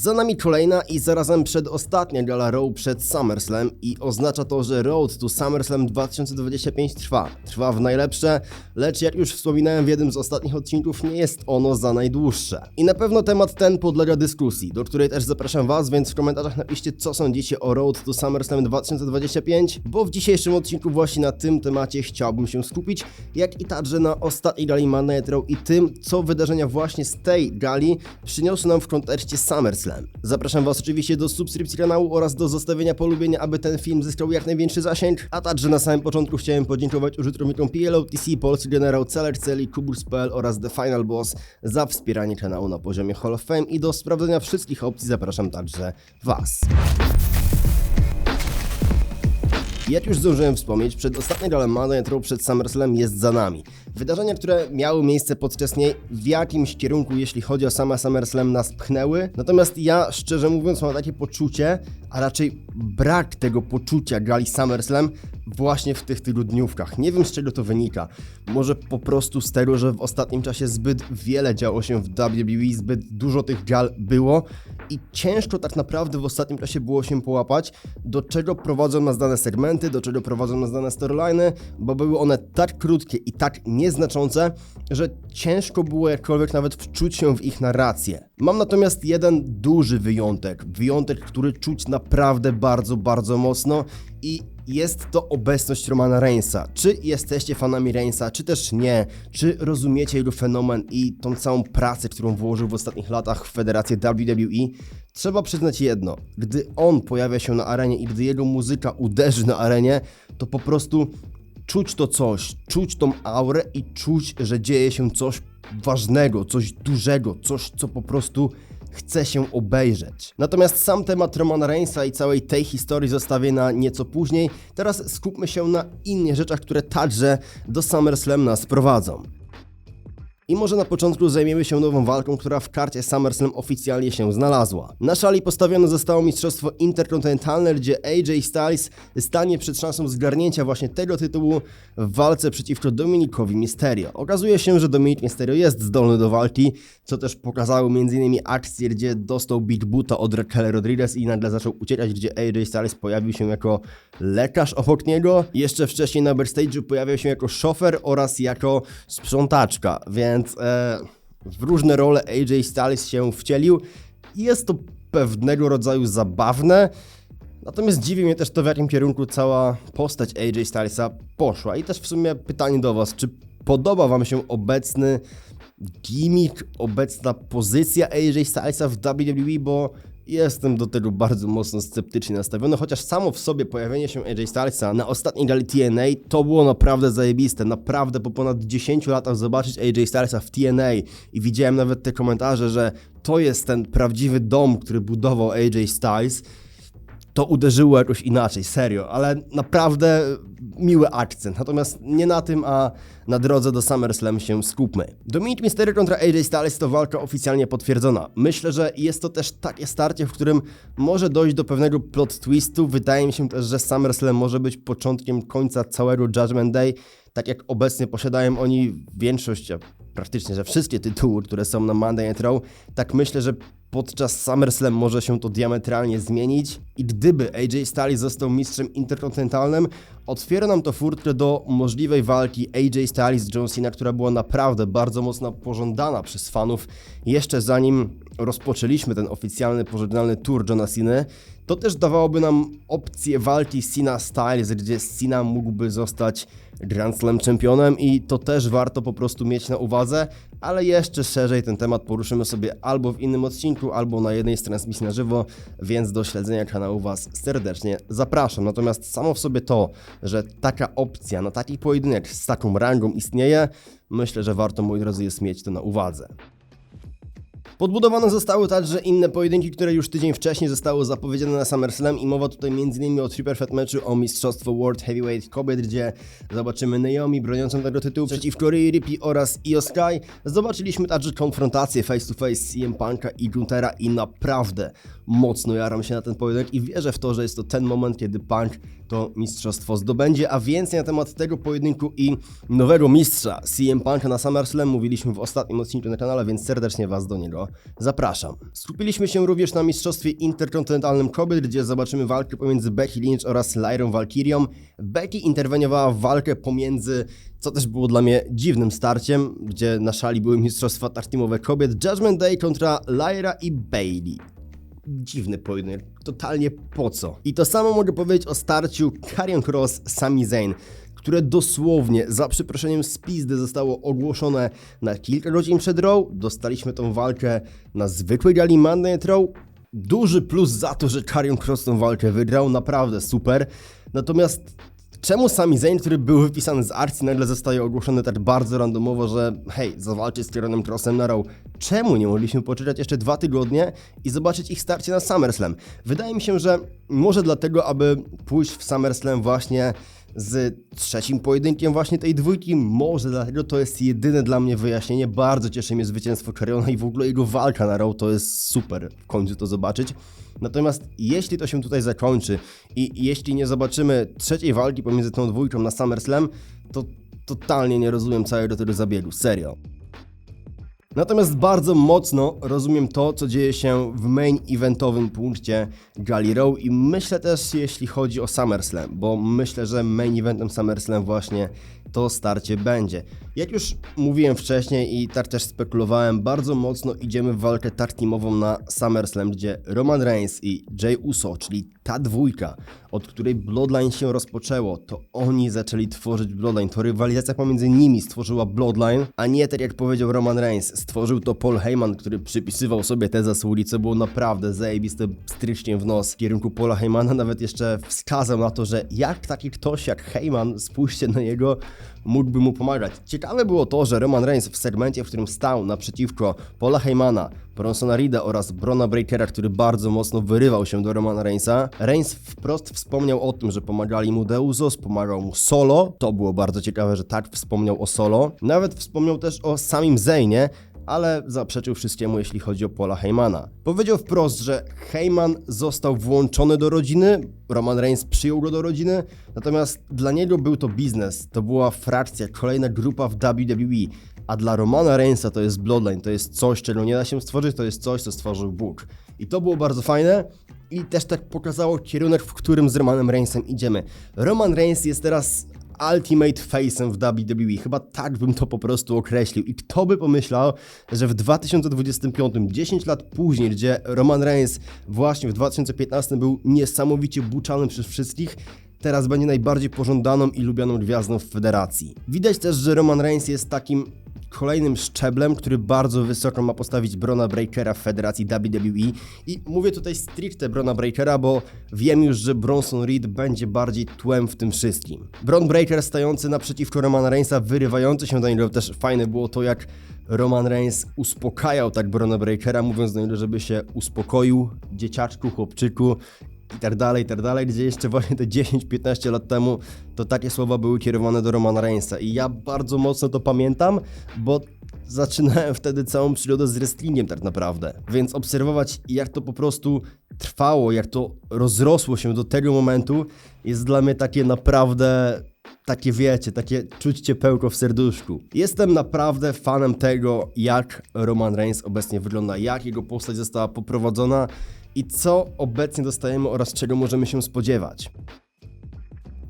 Za nami kolejna i zarazem przedostatnia gala Raw przed SummerSlam i oznacza to, że Road to SummerSlam 2025 trwa. Trwa w najlepsze, lecz jak już wspominałem w jednym z ostatnich odcinków, nie jest ono za najdłuższe. I na pewno temat ten podlega dyskusji, do której też zapraszam Was, więc w komentarzach napiszcie co sądzicie o Road to SummerSlam 2025, bo w dzisiejszym odcinku właśnie na tym temacie chciałbym się skupić, jak i także na ostatniej gali Monday i tym, co wydarzenia właśnie z tej gali przyniosły nam w kontekście SummerSlam. Zapraszam Was oczywiście do subskrypcji kanału oraz do zostawienia polubienia, aby ten film zyskał jak największy zasięg, a także na samym początku chciałem podziękować użytkownikom PLOTC, Polski Generał, Celer Celi, Kubus.pl oraz The Final Boss za wspieranie kanału na poziomie Hall of Fame i do sprawdzenia wszystkich opcji zapraszam także Was. Jak już zdążyłem wspomnieć, przed ostatnim galem Monday Night Raw przed SummerSlam jest za nami. Wydarzenia, które miały miejsce podczas niej w jakimś kierunku, jeśli chodzi o sama SummerSlam, nas pchnęły. Natomiast ja, szczerze mówiąc, mam takie poczucie, a raczej brak tego poczucia gali SummerSlam właśnie w tych tygodniówkach. Nie wiem z czego to wynika. Może po prostu z tego, że w ostatnim czasie zbyt wiele działo się w WWE, zbyt dużo tych gal było i ciężko tak naprawdę w ostatnim czasie było się połapać, do czego prowadzą nas dane segmenty, do czego prowadzą nas dane storyliny, bo były one tak krótkie i tak nieznaczące, że ciężko było jakkolwiek nawet wczuć się w ich narrację. Mam natomiast jeden duży wyjątek, wyjątek, który czuć naprawdę bardzo, bardzo mocno i jest to obecność Romana Reignsa. Czy jesteście fanami Reignsa, czy też nie? Czy rozumiecie jego fenomen i tą całą pracę, którą włożył w ostatnich latach w Federację WWE? Trzeba przyznać jedno, gdy on pojawia się na arenie i gdy jego muzyka uderzy na arenie, to po prostu czuć to coś, czuć tą aurę i czuć, że dzieje się coś ważnego, coś dużego, coś, co po prostu chce się obejrzeć. Natomiast sam temat Romana Reignsa i całej tej historii zostawię na nieco później. Teraz skupmy się na innych rzeczach, które także do SummerSlam nas prowadzą. I może na początku zajmiemy się nową walką, która w karcie SummerSlam oficjalnie się znalazła. Na szali postawione zostało Mistrzostwo Interkontynentalne, gdzie AJ Styles stanie przed szansą zgarnięcia właśnie tego tytułu w walce przeciwko Dominikowi Mysterio. Okazuje się, że Dominik Mysterio jest zdolny do walki, co też pokazały m.in. akcje, gdzie dostał Big Boota od Raquel Rodriguez i nagle zaczął uciekać, gdzie AJ Styles pojawił się jako lekarz obok niego. Jeszcze wcześniej na backstage'u pojawiał się jako szofer oraz jako sprzątaczka, więc więc e, w różne role AJ Styles się wcielił i jest to pewnego rodzaju zabawne. Natomiast dziwi mnie też to, w jakim kierunku cała postać AJ Stylesa poszła. I też w sumie pytanie do Was, czy podoba Wam się obecny gimmick, obecna pozycja AJ Stylesa w WWE, bo Jestem do tego bardzo mocno sceptycznie nastawiony, chociaż samo w sobie pojawienie się AJ Stylesa na ostatniej gali TNA to było naprawdę zajebiste. Naprawdę po ponad 10 latach zobaczyć AJ Stylesa w TNA i widziałem nawet te komentarze, że to jest ten prawdziwy dom, który budował AJ Styles to uderzyło jakoś inaczej, serio, ale naprawdę miły akcent. Natomiast nie na tym, a na drodze do SummerSlam się skupmy. Dominic Mysterio kontra AJ Styles to walka oficjalnie potwierdzona. Myślę, że jest to też takie starcie, w którym może dojść do pewnego plot twistu. Wydaje mi się też, że SummerSlam może być początkiem końca całego Judgment Day. Tak jak obecnie posiadają oni większość, praktycznie, że wszystkie tytuły, które są na Monday Night Raw, tak myślę, że podczas SummerSlam może się to diametralnie zmienić i gdyby AJ Styles został mistrzem interkontynentalnym, otwiera nam to furtkę do możliwej walki AJ Styles z John Cena, która była naprawdę bardzo mocno pożądana przez fanów. Jeszcze zanim rozpoczęliśmy ten oficjalny, pożegnalny tour Johna Cena, to też dawałoby nam opcję walki Cena Styles, gdzie Cena mógłby zostać Grand Slam czempionem i to też warto po prostu mieć na uwadze, ale jeszcze szerzej ten temat poruszymy sobie albo w innym odcinku, albo na jednej z transmisji na żywo, więc do śledzenia kanału Was serdecznie zapraszam. Natomiast samo w sobie to, że taka opcja na taki pojedynek z taką rangą istnieje, myślę, że warto, moi drodzy, jest mieć to na uwadze. Podbudowane zostały także inne pojedynki, które już tydzień wcześniej zostały zapowiedziane na SummerSlam i mowa tutaj m.in. o Triple Threat meczu o Mistrzostwo World Heavyweight Kobiet, gdzie zobaczymy Naomi broniącą tego tytułu przeciwko Rhea Ripley oraz Io Sky. Zobaczyliśmy także konfrontację face to face CM Punka i Guntera i naprawdę mocno jaram się na ten pojedynek i wierzę w to, że jest to ten moment, kiedy Punk to mistrzostwo zdobędzie, a więcej na temat tego pojedynku i nowego mistrza CM Punka na SummerSlam mówiliśmy w ostatnim odcinku na kanale, więc serdecznie Was do niego Zapraszam. Skupiliśmy się również na Mistrzostwie Interkontynentalnym Kobiet, gdzie zobaczymy walkę pomiędzy Becky Lynch oraz Lyrą Valkyrią. Becky interweniowała w walkę pomiędzy, co też było dla mnie dziwnym starciem, gdzie na szali były Mistrzostwa Tartimowe Kobiet, Judgment Day kontra Lyra i Bailey dziwny pojedynek, totalnie po co. I to samo mogę powiedzieć o starciu Karrion Cross Sami Zayn, które dosłownie, za przeproszeniem z zostało ogłoszone na kilka godzin przed Raw. Dostaliśmy tą walkę na zwykłej gali Monday Night Raw. Duży plus za to, że Karrion Cross tą walkę wygrał, naprawdę super. Natomiast Czemu Sami Zayn, który był wypisany z akcji, nagle zostaje ogłoszony tak bardzo randomowo, że hej, zawalczy z Kieronem Crossem na Raw? Czemu nie mogliśmy poczekać jeszcze dwa tygodnie i zobaczyć ich starcie na SummerSlam? Wydaje mi się, że może dlatego, aby pójść w SummerSlam właśnie z trzecim pojedynkiem właśnie tej dwójki. Może dlatego to jest jedyne dla mnie wyjaśnienie. Bardzo cieszy mnie zwycięstwo Kariona i w ogóle jego walka na Raw. To jest super w końcu to zobaczyć. Natomiast jeśli to się tutaj zakończy i jeśli nie zobaczymy trzeciej walki pomiędzy tą dwójką na SummerSlam, to totalnie nie rozumiem całego tego zabiegu. Serio. Natomiast bardzo mocno rozumiem to, co dzieje się w main eventowym punkcie Gali Row i myślę też, jeśli chodzi o SummerSlam, bo myślę, że main eventem SummerSlam właśnie to starcie będzie. Jak już mówiłem wcześniej i tak też spekulowałem, bardzo mocno idziemy w walkę tag teamową na SummerSlam, gdzie Roman Reigns i Jay Uso, czyli ta dwójka, od której Bloodline się rozpoczęło, to oni zaczęli tworzyć Bloodline. To rywalizacja pomiędzy nimi stworzyła Bloodline, a nie tak jak powiedział Roman Reigns, stworzył to Paul Heyman, który przypisywał sobie te zasługi, co było naprawdę zajebiste strycznie w nos w kierunku Paula Heymana. Nawet jeszcze wskazał na to, że jak taki ktoś jak Heyman, spójrzcie na jego, mógłby mu pomagać. Ciekawe było to, że Roman Reigns w segmencie, w którym stał naprzeciwko Paula Heymana, Bronsona Reeda oraz Brona Breakera, który bardzo mocno wyrywał się do Romana Reignsa, Reigns wprost wspomniał o tym, że pomagali mu Deusos, pomagał mu Solo. To było bardzo ciekawe, że tak wspomniał o Solo. Nawet wspomniał też o samym Zaynie, ale zaprzeczył wszystkiemu, jeśli chodzi o Paula Heymana. Powiedział wprost, że Heyman został włączony do rodziny, Roman Reigns przyjął go do rodziny, natomiast dla niego był to biznes, to była frakcja, kolejna grupa w WWE, a dla Romana Reignsa to jest Bloodline, to jest coś, czego nie da się stworzyć, to jest coś, co stworzył Bóg. I to było bardzo fajne i też tak pokazało kierunek, w którym z Romanem Reignsem idziemy. Roman Reigns jest teraz Ultimate Face'em w WWE. Chyba tak bym to po prostu określił. I kto by pomyślał, że w 2025, 10 lat później, gdzie Roman Reigns właśnie w 2015 był niesamowicie buczany przez wszystkich, teraz będzie najbardziej pożądaną i lubianą gwiazdą w federacji. Widać też, że Roman Reigns jest takim kolejnym szczeblem, który bardzo wysoko ma postawić Brona Breakera w federacji WWE. I mówię tutaj stricte Brona Breakera, bo wiem już, że Bronson Reed będzie bardziej tłem w tym wszystkim. Bron Breaker stający naprzeciwko Romana Reignsa, wyrywający się do niego, też fajne było to, jak Roman Reigns uspokajał tak Brona Breakera, mówiąc do niego, żeby się uspokoił, dzieciaczku, chłopczyku, i tak dalej, i tak dalej, gdzie jeszcze właśnie te 10-15 lat temu to takie słowa były kierowane do Romana Reignsa i ja bardzo mocno to pamiętam, bo zaczynałem wtedy całą przygodę z wrestlingiem tak naprawdę, więc obserwować jak to po prostu trwało, jak to rozrosło się do tego momentu jest dla mnie takie naprawdę takie wiecie, takie czuć ciepełko w serduszku. Jestem naprawdę fanem tego, jak Roman Reigns obecnie wygląda, jak jego postać została poprowadzona i co obecnie dostajemy oraz czego możemy się spodziewać.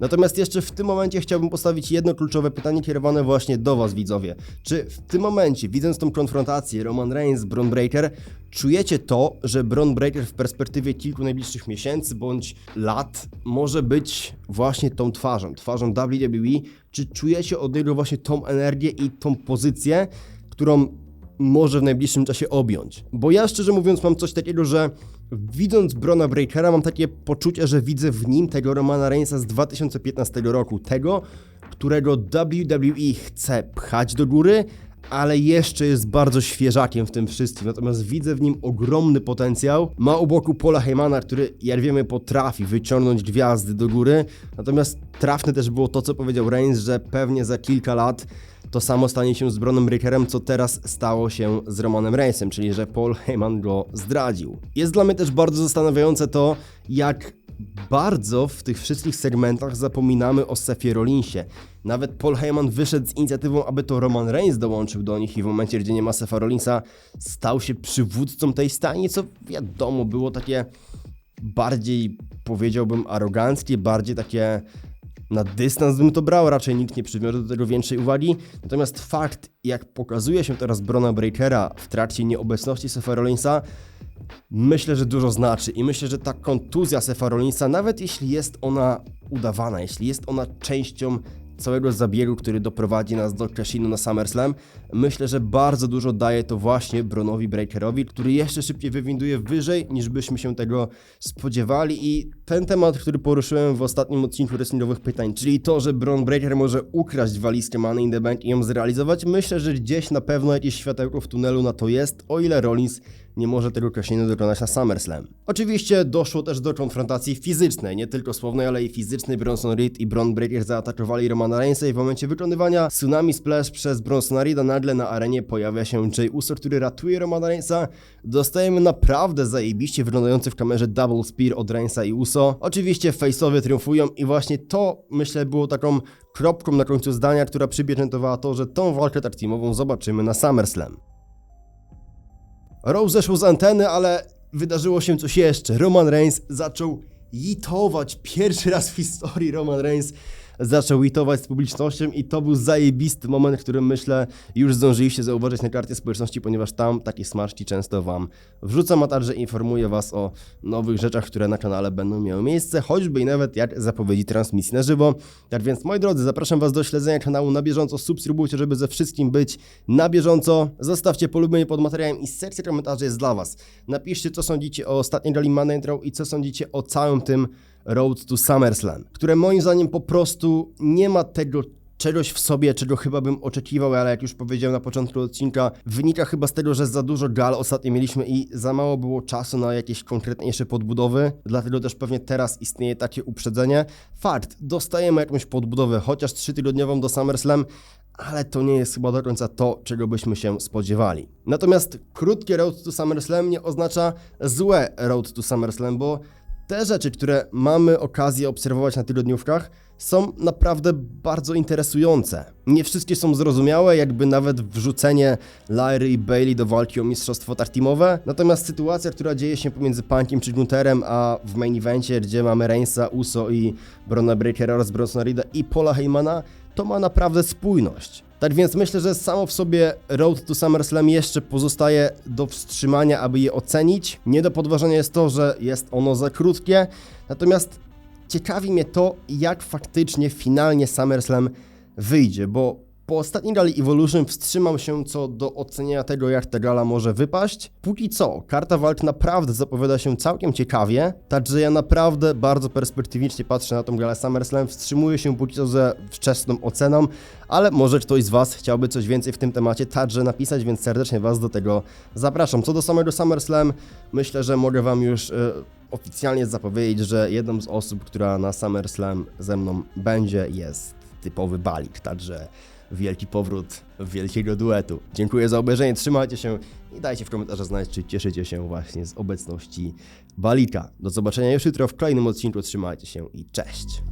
Natomiast jeszcze w tym momencie chciałbym postawić jedno kluczowe pytanie kierowane właśnie do Was, widzowie. Czy w tym momencie, widząc tą konfrontację Roman Reigns, Braun Breaker, czujecie to, że Braun Breaker w perspektywie kilku najbliższych miesięcy bądź lat może być właśnie tą twarzą, twarzą WWE? Czy czujecie od niego właśnie tą energię i tą pozycję, którą może w najbliższym czasie objąć? Bo ja szczerze mówiąc mam coś takiego, że Widząc Brona Breakera mam takie poczucie, że widzę w nim tego Romana Reignsa z 2015 roku, tego, którego WWE chce pchać do góry, ale jeszcze jest bardzo świeżakiem w tym wszystkim, natomiast widzę w nim ogromny potencjał. Ma u boku Paula Heymana, który, jak wiemy, potrafi wyciągnąć gwiazdy do góry, natomiast trafne też było to, co powiedział Reigns, że pewnie za kilka lat to samo stanie się z Bronem Breakerem, co teraz stało się z Romanem Reignsem, czyli że Paul Heyman go zdradził. Jest dla mnie też bardzo zastanawiające to, jak bardzo w tych wszystkich segmentach zapominamy o Sefie Rollinsie. Nawet Paul Heyman wyszedł z inicjatywą, aby to Roman Reigns dołączył do nich i w momencie, gdzie nie ma Sefa Rollinsa, stał się przywódcą tej stajni, co wiadomo, było takie bardziej, powiedziałbym, aroganckie, bardziej takie na dystans bym to brał, raczej nikt nie przywiązał do tego większej uwagi. Natomiast fakt, jak pokazuje się teraz Brona Breakera w trakcie nieobecności Sefa Rollinsa, myślę, że dużo znaczy i myślę, że ta kontuzja Sefa Rollinsa, nawet jeśli jest ona udawana, jeśli jest ona częścią całego zabiegu, który doprowadzi nas do Cashinu na SummerSlam, myślę, że bardzo dużo daje to właśnie Bronowi Breakerowi, który jeszcze szybciej wywinduje wyżej, niż byśmy się tego spodziewali. I ten temat, który poruszyłem w ostatnim odcinku wrestlingowych pytań, czyli to, że Bron Breaker może ukraść walizkę Money in the Bank i ją zrealizować, myślę, że gdzieś na pewno jakieś światełko w tunelu na to jest, o ile Rollins nie może tego Cashinu dokonać na SummerSlam. Oczywiście doszło też do konfrontacji fizycznej, nie tylko słownej, ale i fizycznej. Bronson Reed i Bron Breaker zaatakowali Romana Reignsa i w momencie wykonywania Tsunami Splash przez Bronsona Reeda nagle na arenie pojawia się Jay Uso, który ratuje Romana Reignsa. Dostajemy naprawdę zajebiście wyglądający w kamerze double spear od Reignsa i Uso. Oczywiście face'owie triumfują i właśnie to myślę było taką kropką na końcu zdania, która przypieczętowała to, że tą walkę tak teamową zobaczymy na SummerSlam. Rose zeszł z anteny, ale wydarzyło się coś jeszcze. Roman Reigns zaczął jitować. Pierwszy raz w historii Roman Reigns zaczął jitować z publicznością i to był zajebisty moment, w którym myślę już zdążyliście zauważyć na karcie społeczności, ponieważ tam takie smaczki często wam wrzucam, a także informuję was o nowych rzeczach, które na kanale będą miały miejsce, choćby i nawet jak zapowiedzi transmisji na żywo. Tak więc moi drodzy, zapraszam was do śledzenia kanału na bieżąco, subskrybujcie, żeby ze wszystkim być na bieżąco. Zostawcie polubienie pod materiałem i sekcja komentarzy jest dla was. Napiszcie co sądzicie o ostatniej Night Raw i co sądzicie o całym tym Road to SummerSlam, które moim zdaniem po prostu nie ma tego czegoś w sobie, czego chyba bym oczekiwał, ale jak już powiedziałem na początku odcinka, wynika chyba z tego, że za dużo gal ostatnio mieliśmy i za mało było czasu na jakieś konkretniejsze podbudowy, dlatego też pewnie teraz istnieje takie uprzedzenie. Fakt, dostajemy jakąś podbudowę, chociaż trzytygodniową do SummerSlam, ale to nie jest chyba do końca to, czego byśmy się spodziewali. Natomiast krótkie Road to SummerSlam nie oznacza złe Road to SummerSlam, bo te rzeczy, które mamy okazję obserwować na tygodniówkach, są naprawdę bardzo interesujące. Nie wszystkie są zrozumiałe, jakby nawet wrzucenie Lyry i Bailey do walki o mistrzostwo tag teamowe. Natomiast sytuacja, która dzieje się pomiędzy Punkiem czy Gunterem, a w main evencie, gdzie mamy Reignsa, Uso i Brona Breakera oraz Bronsona i Paula Heymana, to ma naprawdę spójność. Tak więc myślę, że samo w sobie Road to SummerSlam jeszcze pozostaje do wstrzymania, aby je ocenić. Nie do podważenia jest to, że jest ono za krótkie, natomiast ciekawi mnie to, jak faktycznie finalnie SummerSlam wyjdzie, bo po ostatniej gali Evolution wstrzymam się co do oceniania tego, jak ta gala może wypaść. Póki co, karta walk naprawdę zapowiada się całkiem ciekawie, także ja naprawdę bardzo perspektywicznie patrzę na tą galę SummerSlam, wstrzymuję się póki co ze wczesną oceną, ale może ktoś z Was chciałby coś więcej w tym temacie także napisać, więc serdecznie Was do tego zapraszam. Co do samego SummerSlam, myślę, że mogę Wam już... Yy, oficjalnie zapowiedzieć, że jedną z osób, która na SummerSlam ze mną będzie, jest typowy balik, także wielki powrót wielkiego duetu. Dziękuję za obejrzenie, trzymajcie się i dajcie w komentarzach znać, czy cieszycie się właśnie z obecności balika. Do zobaczenia już jutro w kolejnym odcinku, trzymajcie się i cześć!